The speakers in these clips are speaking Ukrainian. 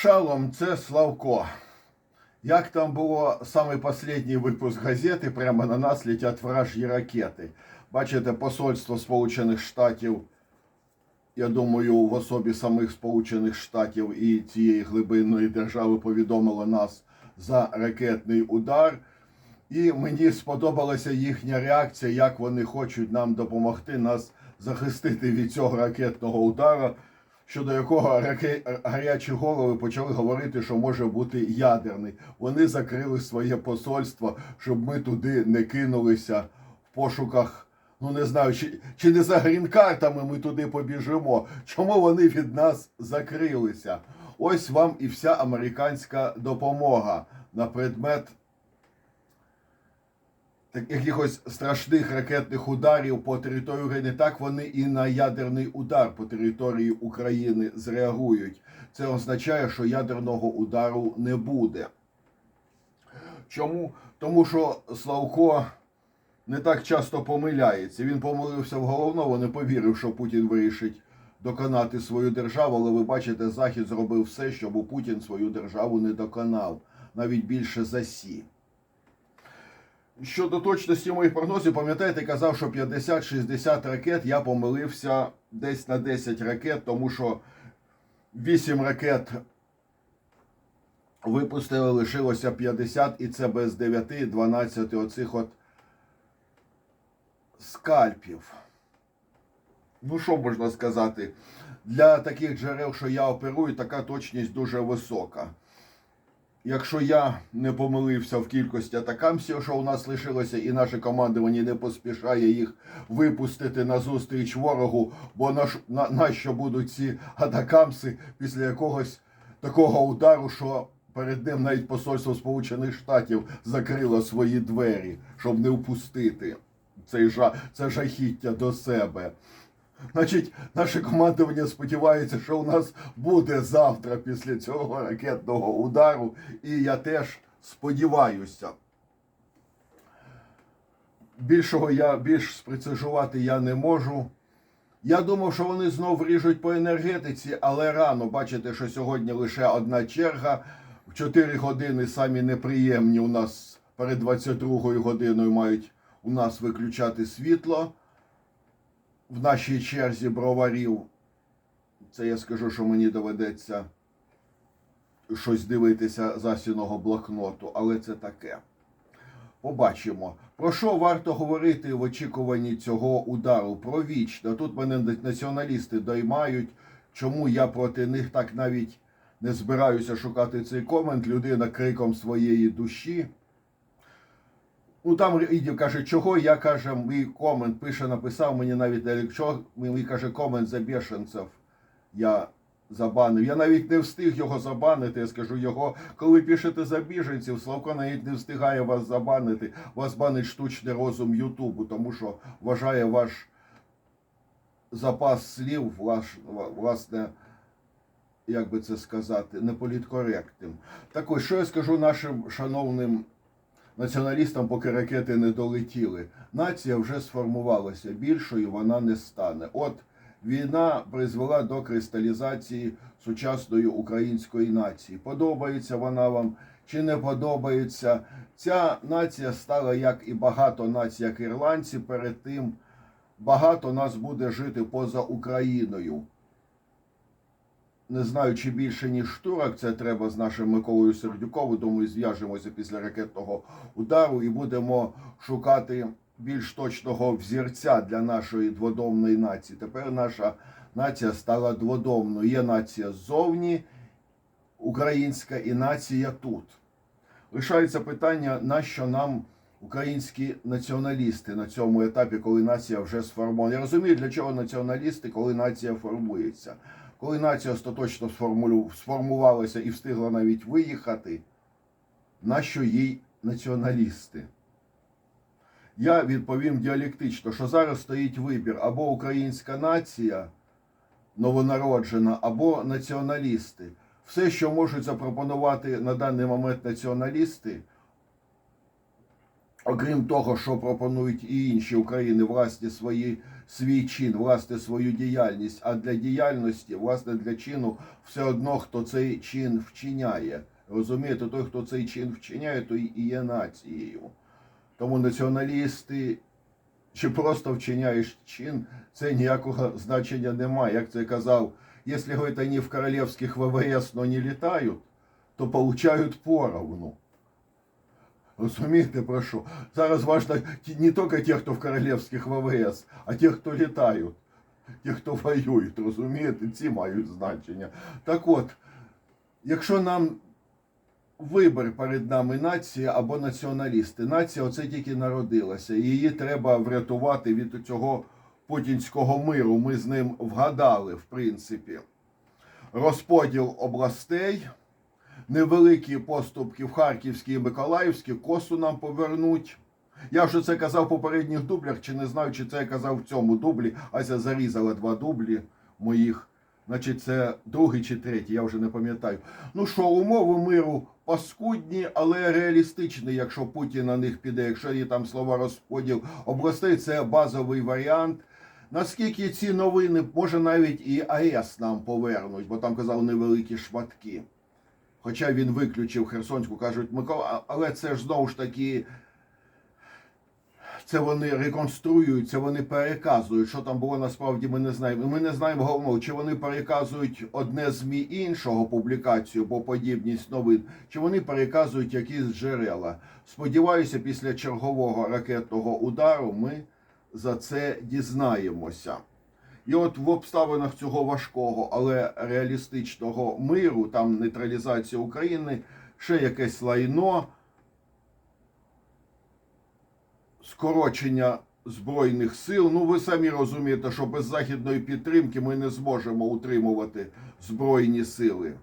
Шалом, це Славко. Як там було самий останній випуск газети, прямо на нас летять вражі ракети. Бачите, посольство Сполучених Штатів, я думаю, в особі самих Сполучених Штатів і цієї глибинної держави повідомило нас за ракетний удар. І мені сподобалася їхня реакція, як вони хочуть нам допомогти нас захистити від цього ракетного удару, щодо якого гарячі голови почали говорити, що може бути ядерний. Вони закрили своє посольство, щоб ми туди не кинулися в пошуках. Ну не знаю, чи, чи не за грін-картами ми туди побіжимо. Чому вони від нас закрилися? Ось вам і вся американська допомога на предмет якихось страшних ракетних ударів по території України. Так вони і на ядерний удар по території України зреагують. Це означає, що ядерного удару не буде. Чому? Тому що Славко не так часто помиляється. Він помилився в головному, не повірив, що Путін вирішить доконати свою державу. Але ви бачите, Захід зробив все, щоб Путін свою державу не доконав, навіть більше засів. Щодо точності моїх прогнозів, пам'ятаєте, казав, що 50-60 ракет я помилився десь на 10 ракет, тому що 8 ракет випустили, лишилося 50, і це без 9, 12 оцих от скальпів. Ну, що можна сказати? Для таких джерел, що я оперую, така точність дуже висока. Якщо я не помилився в кількості атакамсів, що у нас лишилося, і наше командування не поспішає їх випустити на зустріч ворогу, бо на, на, на що будуть ці атакамси після якогось такого удару, що перед ним навіть посольство Сполучених Штатів закрило свої двері, щоб не впустити цей жа, це жахіття до себе. Значить, наше командування сподівається, що у нас буде завтра після цього ракетного удару, і я теж сподіваюся. Більшого я більш спрецизувати я не можу. Я думав, що вони знов ріжуть по енергетиці, але рано бачите, що сьогодні лише одна черга. В 4 години самі неприємні у нас перед 22 годиною мають у нас виключати світло в нашій черзі броварів. Це я скажу, що мені доведеться щось дивитися з Асіного блокноту, але це таке. Побачимо. Про що варто говорити в очікуванні цього удару? Про вічно. Тут мене націоналісти доймають, чому я проти них так навіть не збираюся шукати цей комент. Людина криком своєї душі. Ну там Ідів каже, чого я каже, мій комент пише, написав мені навіть якщо мій каже комент за бешенцев. Я забанив. Я навіть не встиг його забанити. Я скажу його, коли пишете за біженців, Славко навіть не встигає вас забанити. Вас банить штучний розум Ютубу, тому що вважає ваш запас слів, ваш, власне, як би це сказати, неполіткоректним. Так ось, що я скажу нашим шановним націоналістам, поки ракети не долетіли. Нація вже сформувалася, більшою вона не стане. От війна призвела до кристалізації сучасної української нації. Подобається вона вам чи не подобається? Ця нація стала, як і багато націй, як ірландці перед тим. Багато нас буде жити поза Україною. Не знаю, чи більше, ніж штурок, це треба з нашим Миколою Сердюковим. Думаю, зв'яжемося після ракетного удару і будемо шукати більш точного взірця для нашої дводомної нації. Тепер наша нація стала дводомною. Є нація ззовні, українська і нація тут. Лишається питання, нащо нам українські націоналісти на цьому етапі, коли нація вже сформована. Я розумію, для чого націоналісти, коли нація формується. Коли нація остаточно сформувалася і встигла навіть виїхати, нащо їй націоналісти? Я відповім діалектично, що зараз стоїть вибір або українська нація новонароджена, або націоналісти. Все, що можуть запропонувати на даний момент націоналісти, окрім того, що пропонують і інші України власні свої свій чин, власне свою діяльність, а для діяльності, власне, для чину все одно, хто цей чин вчиняє. Розумієте, той, хто цей чин вчиняє, той і є нацією. Тому націоналісти чи просто вчиняєш чин, це ніякого значення немає. Як це казав, якщо говорить, вони в королівських ВВС, но не літають, то получають поровну. Розумієте про що? Зараз важно не тільки ті, хто в королівських ВВС, а ті, хто літають, ті, хто воюють, розумієте, ці мають значення. Так от, якщо нам вибір перед нами нація або націоналісти, нація оце тільки народилася, її треба врятувати від цього путінського миру. Ми з ним вгадали, в принципі. Розподіл областей невеликі поступки в Харківській і Миколаївській, косу нам повернуть. Я вже це казав в попередніх дублях, чи не знаю, чи це я казав в цьому дублі. Ася зарізала два дублі моїх. Значить, це другий чи третій, я вже не пам'ятаю. Ну що, умови миру паскудні, але реалістичні, якщо Путін на них піде, якщо є там слова розподіл областей, це базовий варіант. Наскільки ці новини, може навіть і АЕС нам повернуть, бо там казали невеликі шматки. Хоча він виключив Херсонську, кажуть, Микола, але це ж знову ж таки. Це вони реконструюють, це вони переказують. Що там було насправді, ми не знаємо. Ми не знаємо головного, чи вони переказують одне ЗМІ іншого публікацію, бо подібність новин, чи вони переказують якісь джерела. Сподіваюся, після чергового ракетного удару ми за це дізнаємося. І от в обставинах цього важкого, але реалістичного миру, там нейтралізація України, ще якесь лайно, скорочення збройних сил. Ну, ви самі розумієте, що без західної підтримки ми не зможемо утримувати збройні сили.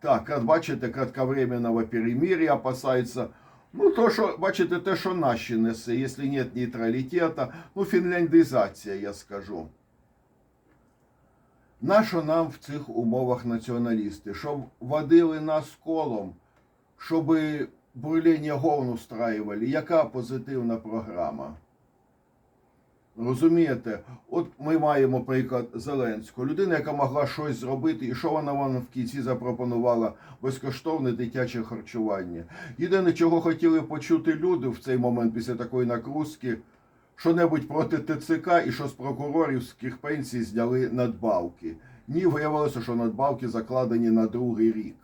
Так, бачите, кратковременного перемир'я опасається. Ну, то, що, бачите, те, що наші несе, якщо нет нейтралітету, ну, фінляндизація, я скажу. Нащо нам в цих умовах націоналісти? Щоб водили нас колом, щоб бурління говн устраювали. Яка позитивна програма? Розумієте, от ми маємо приклад Зеленського, людина, яка могла щось зробити, і що вона вам в кінці запропонувала безкоштовне дитяче харчування. Єдине, чого хотіли почути люди в цей момент після такої накрузки, що-небудь проти ТЦК і що з прокурорівських пенсій зняли надбавки. Ні, виявилося, що надбавки закладені на другий рік.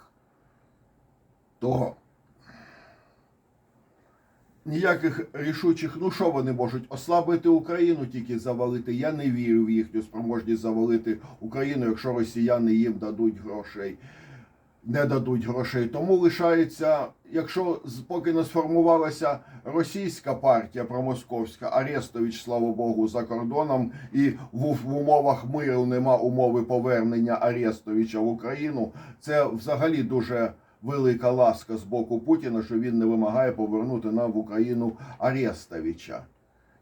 То ніяких рішучих, ну що вони можуть ослабити Україну, тільки завалити. Я не вірю в їхню спроможність завалити Україну, якщо росіяни їм дадуть грошей. Не дадуть грошей. Тому лишається, якщо поки не сформувалася російська партія промосковська, Арестович, слава Богу, за кордоном, і в, в умовах миру нема умови повернення Арестовича в Україну. Це взагалі дуже велика ласка з боку Путіна, що він не вимагає повернути нам в Україну Арестовича.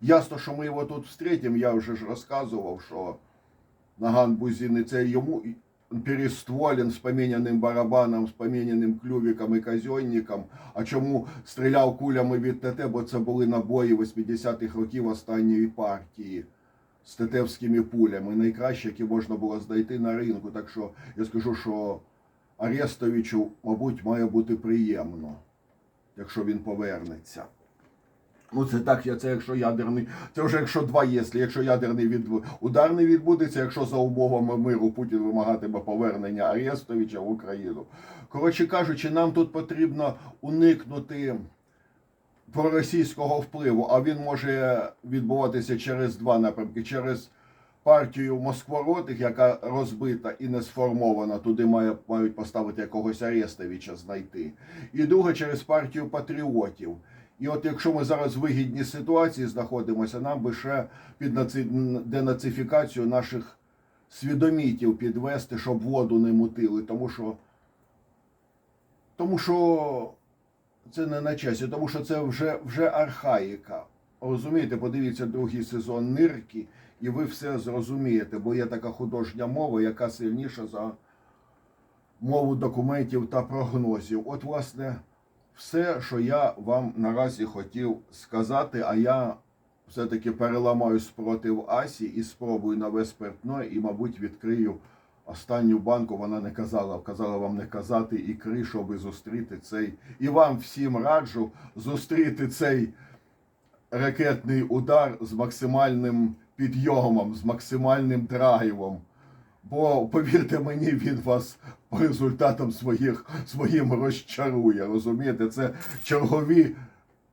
Ясно, що ми його тут встретимо, я вже ж розказував, що Наган Бузіни це йому перестволен з поміняним барабаном, з поміняним клювиком і казьонником. А чому стріляв кулями від ТТ, бо це були набої 80-х років останньої партії з тетевськими пулями, найкраще, які можна було знайти на ринку. Так що я скажу, що Арестовичу, мабуть, має бути приємно, якщо він повернеться. Ну, це так, я- це якщо ядерний, це вже якщо два єслі, якщо ядерний від, удар не відбудеться, якщо за умовами миру Путін вимагатиме повернення Арестовича в Україну. Коротше кажучи, нам тут потрібно уникнути проросійського впливу, а він може відбуватися через два напрямки: через партію Москворотих, яка розбита і не сформована, туди має, мають поставити якогось Арестовича знайти. І друге через партію патріотів. І от якщо ми зараз в вигідній ситуації знаходимося, нам би ще під наци- денацифікацію наших свідомітів підвести, щоб воду не мутили, тому що, тому що це не на часі, тому що це вже, вже архаїка. Розумієте, подивіться другий сезон нирки, і ви все зрозумієте, бо є така художня мова, яка сильніша за мову документів та прогнозів. От, власне, все, що я вам наразі хотів сказати, а я все-таки переламаю спротив Асі і спробую нове спиртне, і, мабуть, відкрию останню банку. Вона не казала, казала вам не казати ікри, щоб зустріти цей. І вам всім раджу зустріти цей ракетний удар з максимальним підйомом, з максимальним драйвом. Бо, повірте мені, він вас по результатам своїх, своїм розчарує. Розумієте, це чергові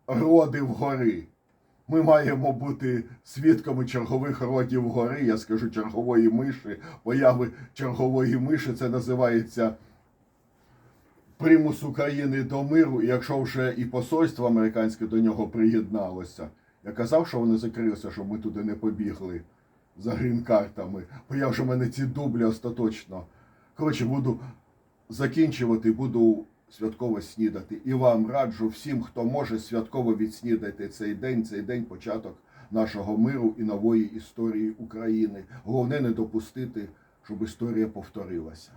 роди вгори. Ми маємо бути свідками чергових родів гори, я скажу чергової миші, появи чергової миші, це називається примус України до миру, і якщо вже і посольство американське до нього приєдналося, я казав, що вони закрилися, щоб ми туди не побігли за грін-картами, бо я вже в мене ці дублі остаточно. Коротше, буду закінчувати, буду святково снідати. І вам раджу всім, хто може святково відснідати цей день, цей день початок нашого миру і нової історії України. Головне не допустити, щоб історія повторилася.